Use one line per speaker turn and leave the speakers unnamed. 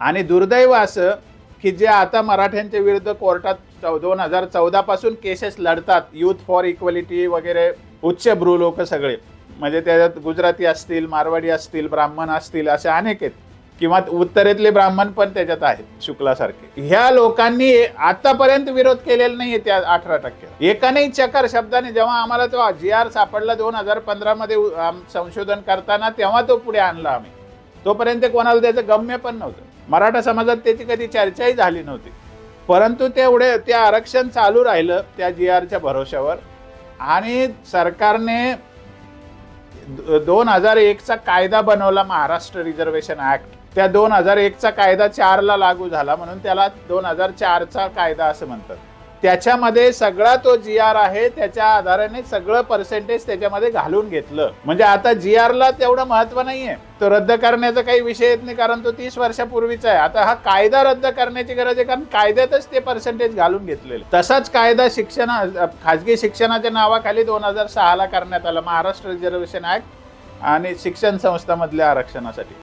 आणि दुर्दैव असं की जे आता मराठ्यांच्या विरुद्ध कोर्टात दोन हजार चौदा पासून केसेस लढतात. युथ फॉर इक्वलिटी वगैरे उच्च भ्रू लोक सगळे. म्हणजे त्याच्यात गुजराती असतील मारवाडी असतील ब्राह्मण असतील असे अनेक आहेत. किंवा उत्तरेतले ब्राह्मण पण त्याच्यात आहेत शुक्लासारखे. ह्या लोकांनी आतापर्यंत विरोध केलेला नाहीये त्या अठरा टक्के. एकानेही चकार शब्दाने जेव्हा आम्हाला तो जी आर सापडला दोन हजार पंधरामध्ये संशोधन करताना तेव्हा तो पुढे आणला आम्ही. तोपर्यंत कोणाला त्याचं गम्य पण नव्हतं. मराठा समाजात त्याची कधी चर्चाही झाली नव्हती. परंतु तेवढे ते आरक्षण चालू राहिलं त्या जी आरच्या भरोश्यावर. आणि सरकारने दोन हजार एकचा कायदा बनवला महाराष्ट्र रिझर्वेशन ऍक्ट त्या दोन हजार एकचा कायदा चारला लागू झाला म्हणून त्याला दोन हजार चारचा कायदा असं म्हणतात. त्याच्यामध्ये सगळा तो जी आर आहे त्याच्या आधाराने सगळं पर्सेंटेज त्याच्यामध्ये घालून घेतलं. म्हणजे आता जी आरला तेवढं महत्त्व नाहीये. तो रद्द करण्याचा काही विषय येत नाही कारण तो तीस वर्षापूर्वीचा आहे. आता हा कायदा रद्द करण्याची गरज आहे कारण कायद्यातच ते पर्सेंटेज घालून घेतलेले तसाच कायदा शिक्षण खाजगी शिक्षणाच्या नावाखाली दोन हजार सहाला करण्यात आला महाराष्ट्र रिझर्वेशन ऍक्ट आणि शिक्षण संस्थामधल्या आरक्षणासाठी.